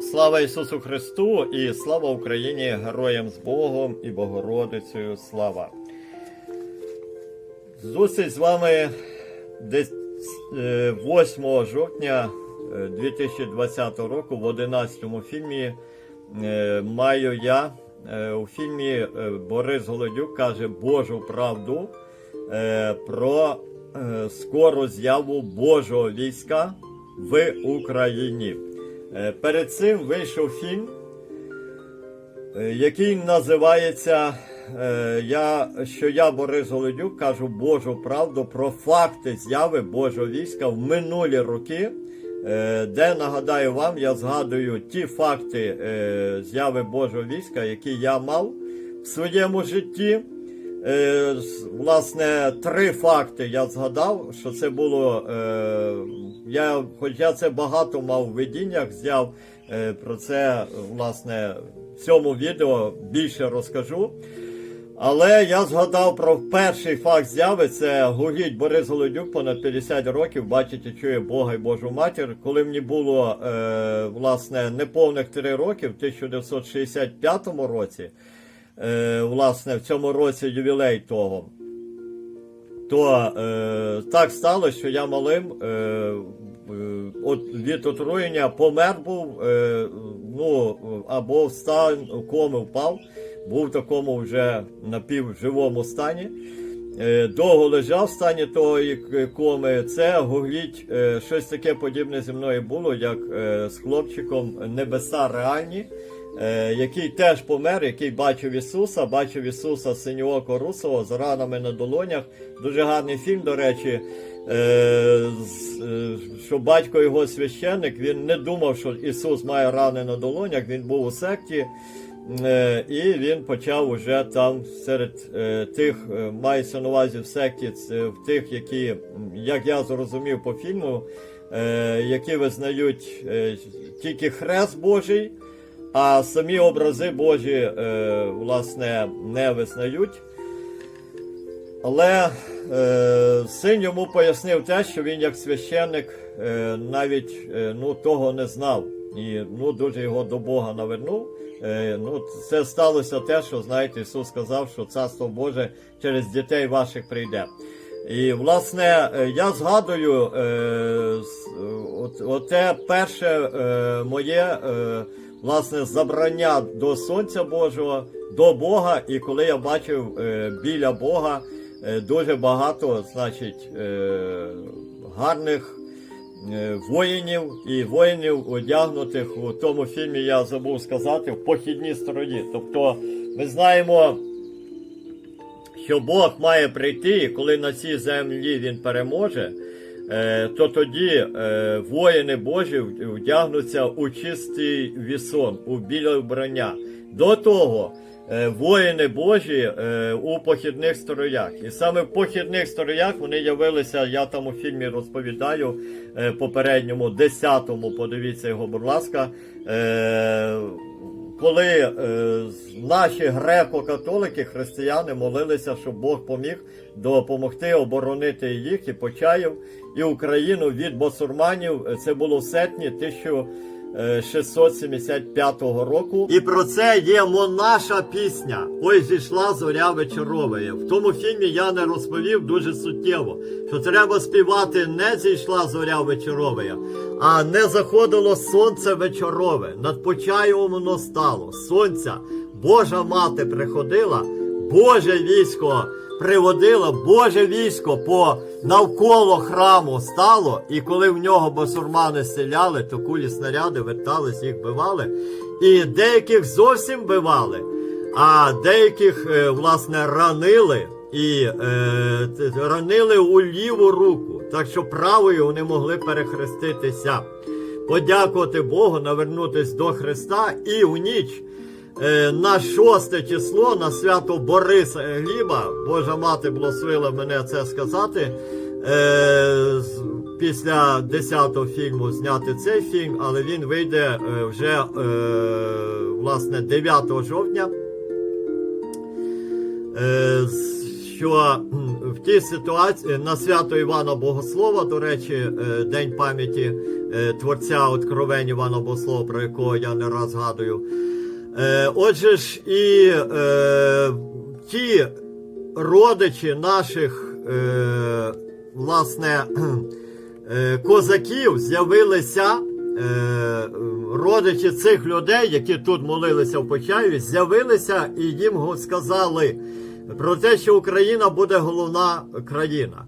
Слава Ісусу Христу і слава Україні, героям з Богом і Богородицею слава. Зустріч з вами десь е, 8 жовтня е, 2020 року в 11 фільмі е, маю я. Е, У фільмі е, Борис Голодюк каже Божу правду е, про е, скору з'яву Божого війська в Україні. Е, Перед цим вийшов фільм, е, який називається е, я, Що я, Борис Голодюк, кажу Божу правду про факти зяви Божого війська в минулі роки, де нагадаю вам, я згадую ті факти зяви Божого війська, які я мав в своєму житті. Е, власне, три факти я згадав, що це було. Е, я, хоч я це багато мав в видіннях, взяв е, про це, власне, в цьому відео більше розкажу. Але я згадав про перший факт зяви, це Гугіть Борис Голодюк, понад 50 років, бачить і чує Бога і Божу матір. Коли мені було е, власне неповних 3 роки, в 1965 році, е, власне, в цьому році ювілей того, то е, так сталося, що я малим е, е, от, від отруєння помер був, е, ну, або в стан коми впав, був в такому вже напівживому стані. Е, Довго лежав в стані того коми. Це гугліть щось таке подібне зі мною було, як з хлопчиком Небеса реальні, який теж помер, який бачив Ісуса, бачив Ісуса синьооко русого з ранами на долонях. Дуже гарний фільм, до речі. е, е, Що батько його священник, він не думав, що Ісус має рани на долонях, він був у секті. Е, І він почав уже там серед е, тих, е, мається на увазі в секті, в тих, які, як я зрозумів по фільму, е, які визнають е, тільки хрест Божий, а самі образи Божі, е, власне, не визнають. Але е, син йому пояснив те, що він як священник е, навіть е, ну, того не знав. І ну, дуже його до Бога навернув. Е, ну, це сталося те, що знаєте, Ісус сказав, що Царство Боже через дітей ваших прийде. І, власне, е, я згадую е, с- от, оте перше е, моє е, власне, забрання до Сонця Божого, до Бога, і коли я бачив е, біля Бога е, дуже багато, значить, е, гарних е, воїнів і воїнів одягнутих у тому фільмі, я забув сказати, в похідній стороні. Тобто ми знаємо, що Бог має прийти, і коли на цій землі він переможе, то тоді е, воїни Божі вдягнуться у чистий вісон, у біле вбрання. До того е, воїни Божі е, у похідних строях. І саме в похідних строях вони явилися, я там у фільмі розповідаю е, попередньому, десятому, подивіться його, будь ласка. Коли е, наші греко-католики, християни молилися, щоб Бог поміг допомогти оборонити їх і Почаїв, і Україну від басурманів. Це було в серпні 1675 року. І про це є монаша пісня. Ой, зійшла зоря вечоровая. В тому фільмі я не розповів дуже суттєво, що треба співати не зійшла зоря вечоровая, а не заходило сонце вечорове. Над Почаєвом воно стало. Сонця, Божа мати приходила, Боже військо приводила, Боже військо по навколо храму стало, і коли в нього басурмани стріляли, то кулі снаряди вертались, їх бивали. І деяких зовсім бивали, а деяких, е, власне, ранили і е, ранили у ліву руку, так що правою вони могли перехреститися. Подякувати Богу, навернутись до Христа і в ніч на шосте число на свято Бориса Гліба, Божа мати благословила мене це сказати. Е, після 10-го фільму зняти цей фільм, але він вийде е, вже е, власне 9 жовтня. Е, що в тій ситуації на свято Івана Богослова, до речі, е, День пам'яті е, творця Откровень Івана Богослова, про якого я не раз згадую. Е, Отже ж, і е, ті родичі наших, е, власне, е, козаків з'явилися. е, Родичі цих людей, які тут молилися в Почаєві, з'явилися і їм сказали про те, що Україна буде головна країна.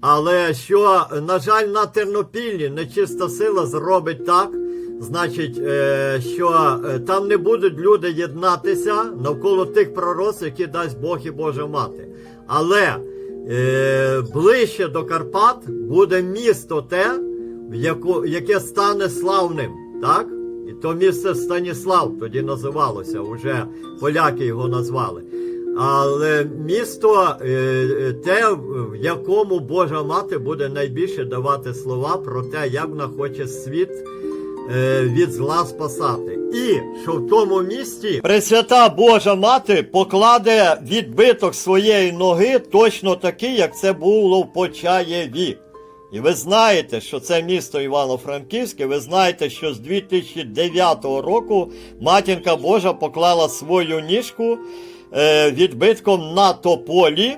Але що, на жаль, на Тернопіллі нечиста сила зробить так, значить, е, що е, там не будуть люди єднатися навколо тих пророцтв, які дасть Бог і Божа мати. Але е, ближче до Карпат буде місто те, яке стане славним. Так? І то місце Станіслав тоді називалося, вже поляки його назвали. Але місто те, в якому Божа мати буде найбільше давати слова про те, як вона хоче світ від зла спасати. І що в тому місті Пресвята Божа мати покладе відбиток своєї ноги точно такий, як це було в Почаєві. І ви знаєте, що це місто Івано-Франківське, ви знаєте, що з 2009 року матінка Божа поклала свою ніжку е, відбитком на тополі,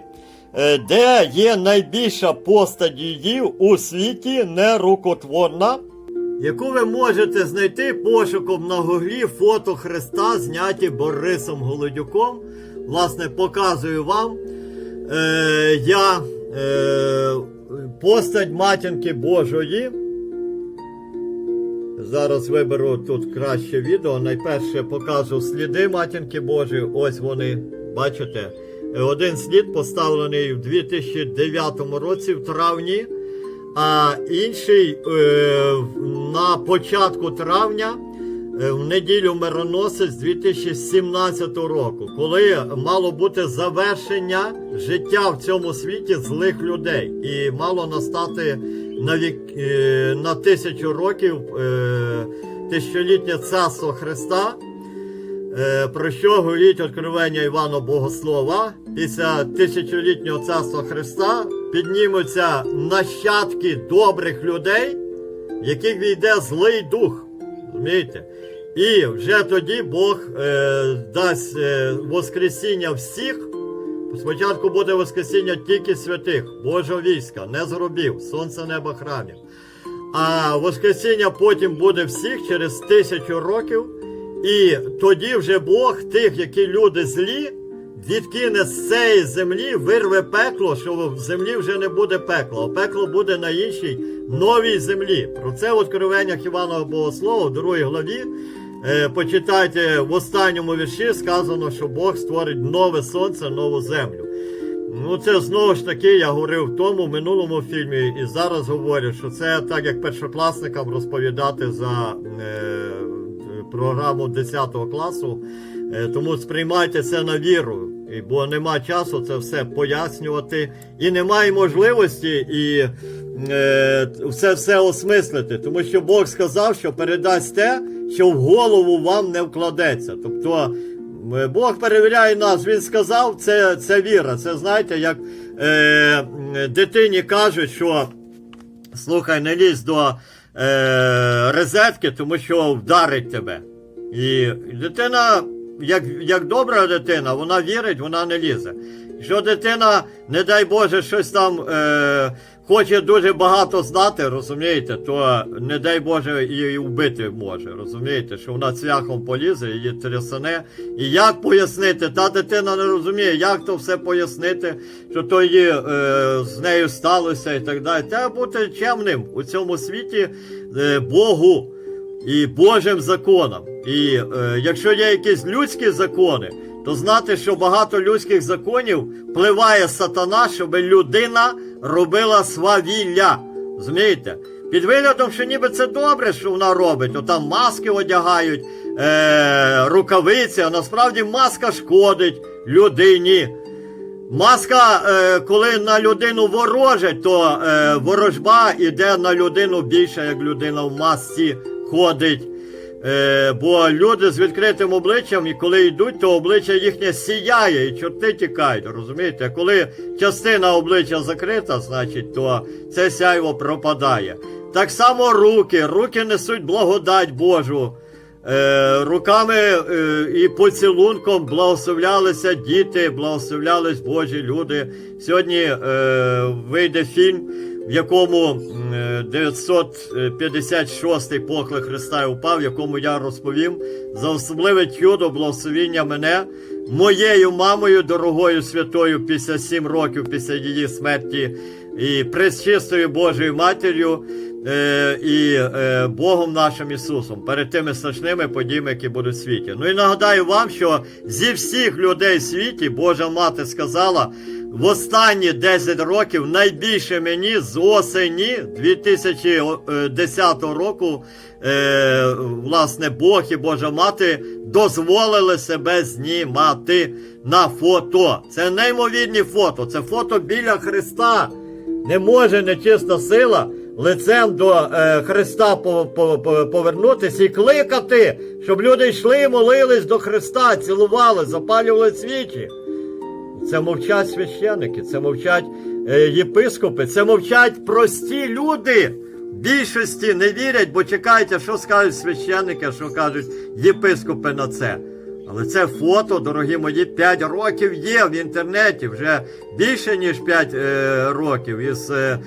е, де є найбільша постать її у світі нерукотворна, яку ви можете знайти пошуком на гуглі фото Христа, зняті Борисом Голодюком. Власне, показую вам. Е, я е, постать матінки Божої. Зараз виберу тут краще відео. Найперше покажу сліди матінки Божої. Ось вони, бачите. Е, Один слід поставлений в 2009 році в травні, а інший е, на початку травня е, в неділю мироносець 2017 року, коли мало бути завершення життя в цьому світі злих людей, і мало настати на вік е, на тисячу років тисячолітнє царство Христа. Про що говорить відкривання Івана Богослова? Після тисячолітнього царства Христа піднімуться нащадки добрих людей, в яких війде злий дух. Розумієте? І вже тоді Бог е, дасть е, Воскресіння всіх. Спочатку буде Воскресіння тільки святих, Божого війська, не зробів, сонце неба храмів. А Воскресіння потім буде всіх через тисячу років. І тоді вже Бог тих, які люди злі, відкине з цієї землі, вирве пекло, що в землі вже не буде пекла, а пекло буде на іншій новій землі. Про це в откровеннях Івана Богослова в 2 главі. Е, почитайте в останньому вірші сказано, що Бог створить нове сонце, нову землю. Ну, це знову ж таки, я говорив в тому минулому фільмі, і зараз говорю, що це так як першокласникам розповідати за е, програму 10 класу. Е, тому сприймайте це на віру, бо нема часу це все пояснювати, і немає можливості і е, все все осмислити, тому що Бог сказав, що передасть те, що в голову вам не вкладеться. Тобто е, Бог перевіряє нас, Він сказав, це, це віра. Це знаєте, як е, дитині кажуть, що слухай, не лізь до е, розетки, тому що вдарить тебе. І дитина, як, як добра дитина, вона вірить, вона не лізе. Якщо дитина, не дай Боже, щось там е, хоче дуже багато знати, розумієте, то не дай Боже її вбити може, розумієте, що вона цвяхом полізе, її трясане. І як пояснити? Та дитина не розуміє, як то все пояснити, що то її е, з нею сталося і так далі. Треба бути чемним у цьому світі е, Богу і Божим законам. І е, якщо є якісь людські закони, то знати, що багато людських законів впливає сатана, щоб людина робила свавілля. Розумієте? Під виглядом, що ніби це добре, що вона робить, то там маски одягають, е, рукавиці, а насправді маска шкодить людині. Маска, е, коли на людину ворожать, то е, ворожба йде на людину більше, як людина в масці ходить. Е, бо люди з відкритим обличчям, і коли йдуть, то обличчя їхнє сіяє, і чорти тікають, розумієте? Коли частина обличчя закрита, значить, то це сяйво пропадає. Так само руки, руки несуть благодать Божу. Е, руками е, і поцілунком благословлялися діти, благословлялись Божі люди. Сьогодні е, вийде фільм, в якому м, е, 956-й поклик Христа упав, в якому я розповім за особливе чудо благословіння мене моєю мамою, дорогою святою, після 7 років після її смерті, і пресчистою Божою матір'ю е, і е, Богом нашим Ісусом перед тими страшними подіями, які будуть в світі. Ну і нагадаю вам, що зі всіх людей в світі Божа мати сказала. В останні 10 років найбільше мені з осені 2010 року, е, власне, Бог і Божа мати дозволили себе знімати на фото. Це неймовірні фото. Це фото біля Христа. Не може нечиста сила лицем до е, Христа по- по- по- повернутися і кликати, щоб люди йшли, молились до Христа, цілували, запалювали свічі. Це мовчать священники, це мовчать е, єпископи, це мовчать прості люди. Більшості не вірять, бо чекайте, що скажуть священники, що кажуть єпископи на це. Але це фото, дорогі мої, 5 років є в інтернеті, вже більше ніж 5 е, років із е,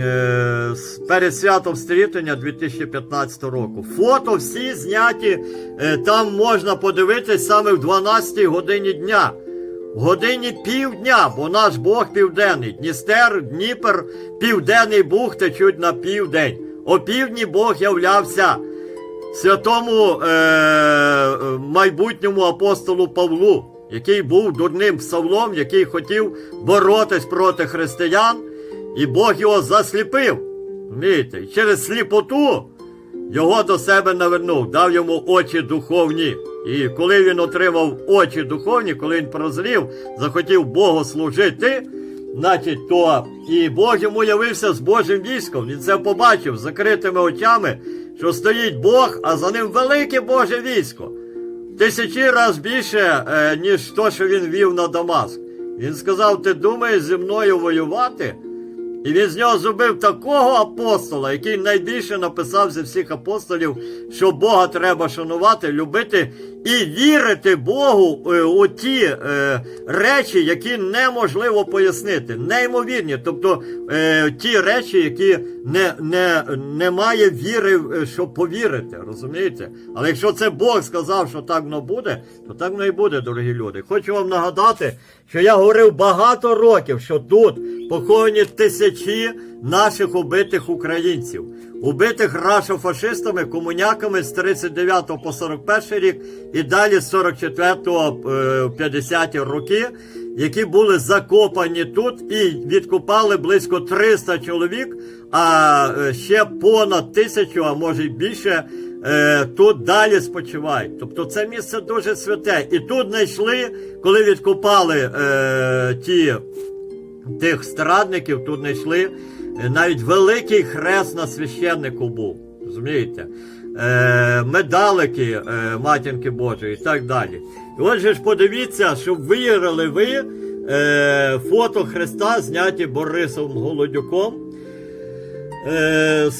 е, перед святом стрітення 2015 року. Фото всі зняті, е, там можна подивитись саме в 12 годині дня. В годині півдня, бо наш Бог південний. Дністер, Дніпер, південний Буг течуть на південь. О півдні Бог являвся святому е, майбутньому апостолу Павлу, який був дурним псавлом, який хотів боротись проти християн, і Бог його засліпив. Розумієте? І через сліпоту його до себе навернув, дав йому очі духовні. І коли він отримав очі духовні, коли він прозрів, захотів Богу служити, значить, то і Бог йому явився з Божим військом. Він це побачив з закритими очами, що стоїть Бог, а за ним велике Боже військо. Тисячі раз більше, е, ніж то, що він вів на Дамаск. Він сказав: Ти думаєш зі мною воювати? І він з нього зробив такого апостола, який найбільше написав зі всіх апостолів, що Бога треба шанувати, любити і вірити Богу е, у ті е, речі, які неможливо пояснити, неймовірні. Тобто е, ті речі, які не, не, немає віри, е, щоб повірити, розумієте? Але якщо це Бог сказав, що так воно буде, то так воно і буде, дорогі люди. Хочу вам нагадати, що я говорив багато років, що тут поховані тисячі наших убитих українців, убитих рашофашистами, комуняками з 39 по 41 рік і далі з 44 по 50 роки, які були закопані тут і відкопали близько 300 чоловік, а е, ще понад тисячу, а може й більше. Е, Тут далі спочивають. Тобто це місце дуже святе. І тут знайшли, коли відкопали е, ті тих страдників тут знайшли е, навіть великий хрест на священнику був. Розумієте? Е, медалики е, матінки Божої і так далі. І отже ж подивіться, щоб виграли ви е, фото Христа, зняті Борисом Голодюком. Е,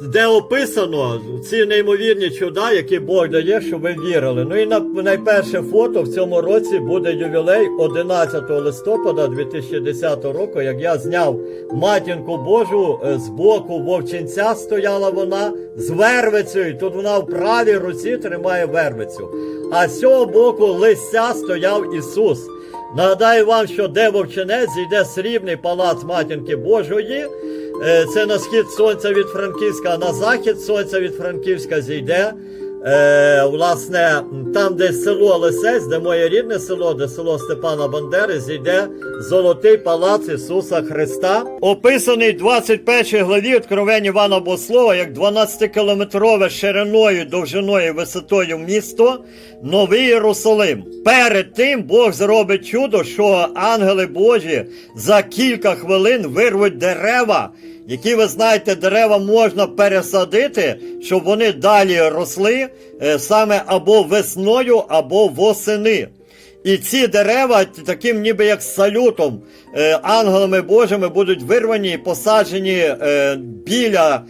де описано ці неймовірні чуда, які Бог дає, щоб ви вірили. Ну і на найперше фото в цьому році буде ювілей 11 листопада 2010 року, як я зняв матінку Божу е, з боку вовчинця стояла вона з вервицею. Тут вона в правій руці тримає вервицю. А з цього боку лися стояв Ісус. Нагадаю вам, що де вовчинець зійде срібний палац матінки Божої. Е, Це на схід сонця від Франківська, а на захід сонця від Франківська зійде. Е, власне, там, де село Лисець, де моє рідне село, де село Степана Бандери, зійде золотий палац Ісуса Христа, описаний в 21 главі Откровень Івана Бослова як 12-кілометрове шириною, довжиною, висотою місто, Новий Єрусалим. Перед тим Бог зробить чудо, що ангели Божі за кілька хвилин вирвуть дерева які ви знаєте, дерева можна пересадити, щоб вони далі росли е, саме або весною, або восени. І ці дерева таким ніби як салютом е, ангелами Божими будуть вирвані і посаджені е, біля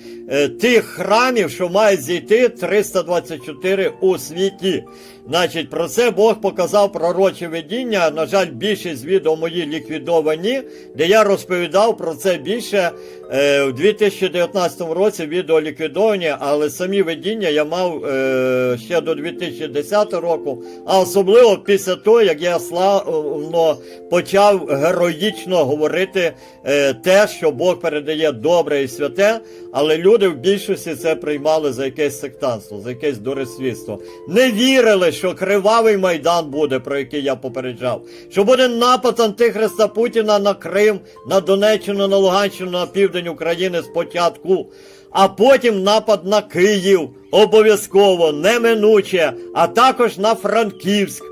тих храмів, що мають зійти 324 у світі. Значить, про це Бог показав пророче видіння. На жаль, більшість відео мої ліквідовані, де я розповідав про це більше е, у 2019 році. Відео ліквідовані, але самі видіння я мав е, ще до 2010 року, а особливо після того, як я славно почав героїчно говорити е, те, що Бог передає добре і святе, але люди в більшості це приймали за якесь сектанство, за якесь дуресвітство. Не вірили, що кривавий майдан буде, про який я попереджав, що буде напад антихриста Путіна на Крим, на Донеччину, на Луганщину, на південь України спочатку. А потім напад на Київ обов'язково, неминуче, а також на Франківськ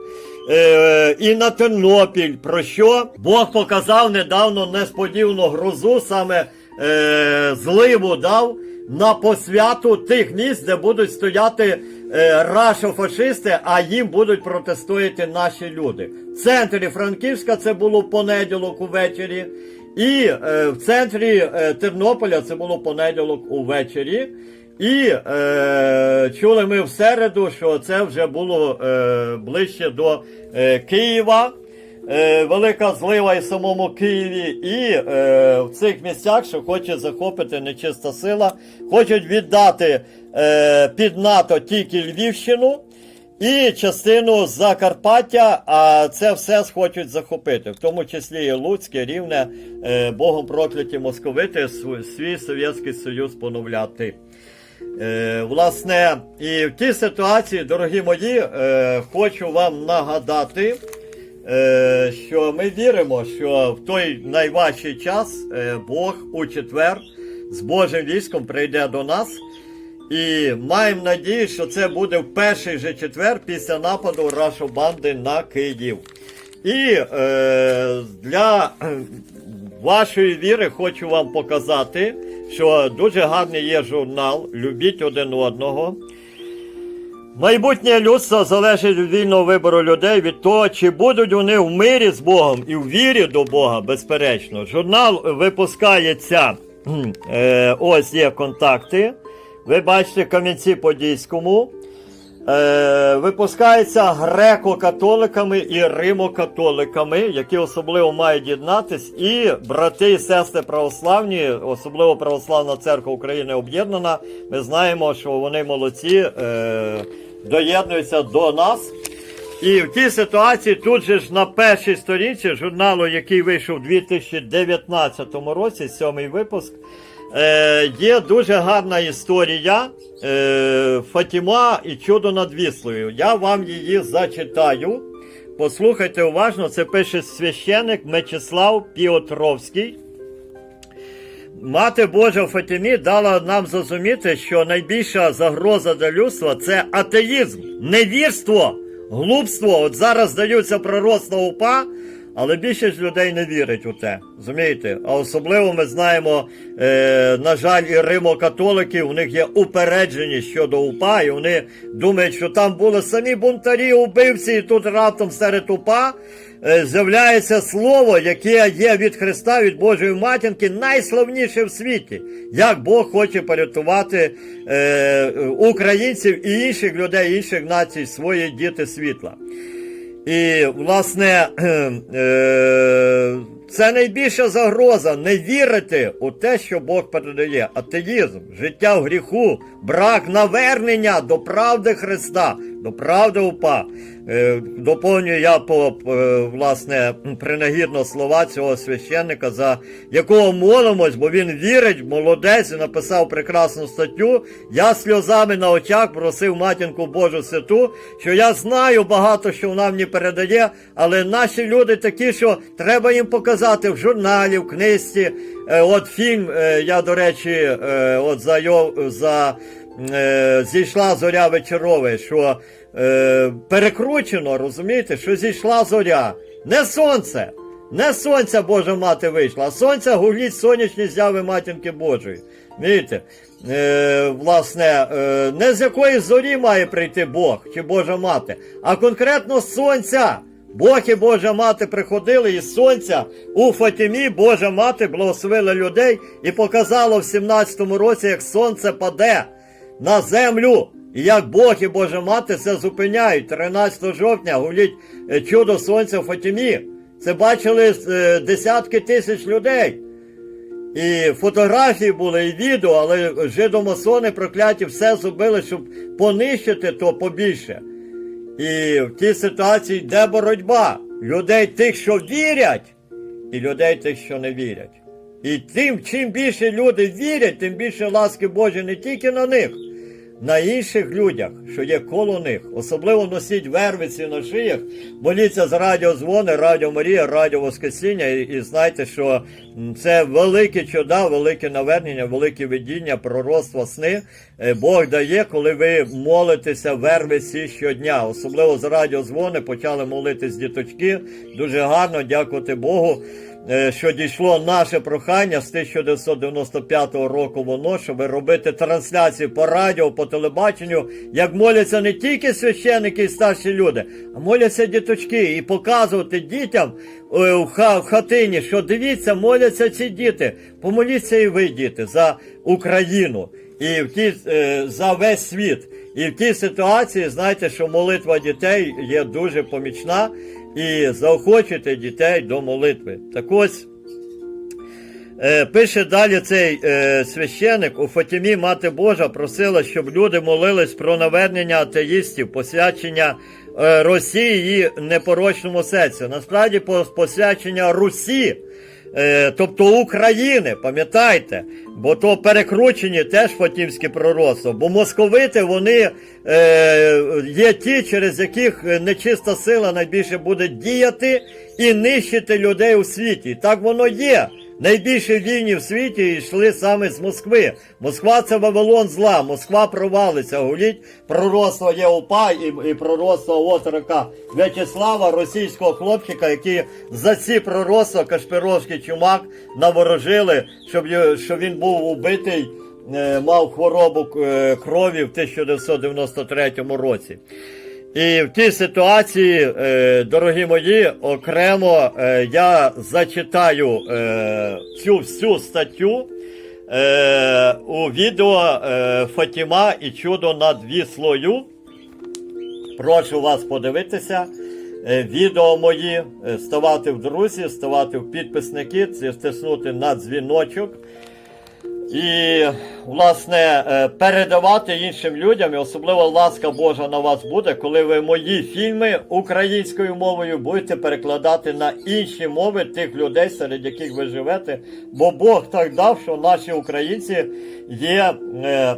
е, і на Тернопіль. Про що Бог показав недавно несподівану грозу, саме е, зливу дав на посвяту тих місць, де будуть стояти е, рашофашисти, а їм будуть протистояти наші люди. В центрі Франківська це було понеділок увечері. І е, в центрі е, Тернополя це було понеділок увечері. І е, чули ми в середу, що це вже було е, ближче до е, Києва. Е, велика злива і самому Києві, і е, в цих місцях, що хоче захопити нечиста сила, хочуть віддати е, під НАТО тільки Львівщину і частину Закарпаття, а це все хочуть захопити, в тому числі і Луцьке, Рівне, е, Богом прокляті московити, свій Совєтський Союз поновляти. Е, власне, і в тій ситуації, дорогі мої, е, хочу вам нагадати, що ми віримо, що в той найважчий час е, Бог у четвер з Божим військом прийде до нас. І маємо надію, що це буде в перший же четвер після нападу Рашобанди на Київ. І е, для е, вашої віри хочу вам показати, що дуже гарний є журнал Любіть один одного. Майбутнє людство залежить від вільного вибору людей від того, чи будуть вони в мирі з Богом і в вірі до Бога, безперечно. Журнал випускається. Е, ось є контакти. Ви бачите Кам'янці Подільському. Е, випускається греко-католиками і римо-католиками, які особливо мають єднатись, і брати і сестри православні, особливо Православна Церква України об'єднана. Ми знаємо, що вони молодці, е, доєднуються до нас. І в тій ситуації тут же ж на першій сторінці журналу, який вийшов у 2019 році, сьомий випуск, е, є дуже гарна історія е, Фатіма і чудо над Віслою. Я вам її зачитаю. Послухайте уважно, це пише священик Мечислав Піотровський. Мати Божа Фатімі дала нам зрозуміти, що найбільша загроза для людства це атеїзм, невірство, глупство. От зараз здаються пророцтва упа, але більшість людей не вірить у те. Розумієте? А особливо ми знаємо, е, на жаль, і римо-католики, у них є упереджені щодо упа, і вони думають, що там були самі бунтарі, убивці, і тут раптом серед упа з'являється слово, яке є від Христа, від Божої матінки, найславніше в світі. Як Бог хоче порятувати е, українців і інших людей, інших націй, свої діти світла. І, власне, е, це найбільша загроза не вірити у те, що Бог передає. Атеїзм, життя в гріху, брак навернення до правди Христа, до правди упа. Е, Доповнюю я по е, власне принагідно слова цього священника, за якого молимось, бо він вірить, молодець і написав прекрасну статтю. Я сльозами на очах просив матінку Божу святу, що я знаю багато, що вона мені передає, але наші люди такі, що треба їм показати в журналі, в книжці. Е, От фільм, е, я до речі, е, от за, за зійшла зоря вечорове, що перекручено, розумієте, що зійшла зоря. Не сонце, Не сонця Божа мати вийшла, а сонця гуліть сонячні зяви матінки Божої. Видите? Е, власне, е, не з якої зорі має прийти Бог чи Божа мати, а конкретно сонця. Бог і Божа мати приходили із сонця у Фатімі Божа мати благословила людей і показала в 17-му році, як сонце паде на землю. І як Бог і Божа мати це зупиняють. 13 жовтня гуліть е, чудо сонця в Фатімі. Це бачили е, десятки тисяч людей. І фотографії були, і відео, але жидомасони прокляті все зробили, щоб понищити то побільше. І в тій ситуації йде боротьба людей тих, що вірять, і людей тих, що не вірять. І тим, чим більше люди вірять, тим більше ласки Божої не тільки на них, на інших людях, що є коло них. Особливо носіть вервиці на шиях, моліться з радіозвони, Радіо Марія, Радіо Воскресіння, і, і знайте, що це великі чуда, велике навернення, велике видіння, пророцтва, сни. е, Бог дає, коли ви молитеся вервиці щодня. Особливо з радіозвони почали молитись діточки. Дуже гарно, дякувати Богу. Е, Що дійшло наше прохання з 1995 року воно, щоб робити трансляції по радіо, по телебаченню, як моляться не тільки священники і старші люди, а моляться діточки і показувати дітям е, в хатині, що дивіться, моляться ці діти. Помоліться і ви, діти, за Україну і в ті, е, за весь світ. І в тій ситуації знаєте, що молитва дітей є дуже помічна і заохочуйте дітей до молитви. Так ось. Е, Пише далі цей е, священик, у Фатімі Мати Божа просила, щоб люди молились про навернення атеїстів, посвячення е, Росії її непорочному серцю. Насправді посвячення Русі, тобто України, пам'ятайте, бо то перекручені теж фатімські пророцтва, бо московити вони е, є ті, через яких нечиста сила найбільше буде діяти і нищити людей у світі. Так воно є. Найбільші війни в світі йшли саме з Москви. Москва це Вавилон зла, Москва провалиться. Гуліть пророцтво є упа і, і пророцтво отрока В'ячеслава, російського хлопчика, які за ці пророцтва Кашпіровський чумак наворожили, щоб, щоб він був убитий, е, мав хворобу е, крові в 1993 році. І в тій ситуації, е, дорогі мої, окремо е, я зачитаю е, цю всю статтю у відео Фатіма і чудо над віслою. Прошу вас подивитися. Відео мої, ставати в друзі, ставати в підписники, це стиснути на дзвіночок. І, власне, е, передавати іншим людям, і особливо ласка Божа на вас буде, коли ви мої фільми українською мовою будете перекладати на інші мови тих людей, серед яких ви живете. Бо Бог так дав, що наші українці є е,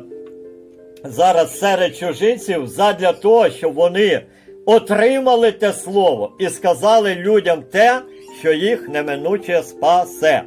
зараз серед чужинців задля того, щоб вони отримали те слово і сказали людям те, що їх неминуче спасе.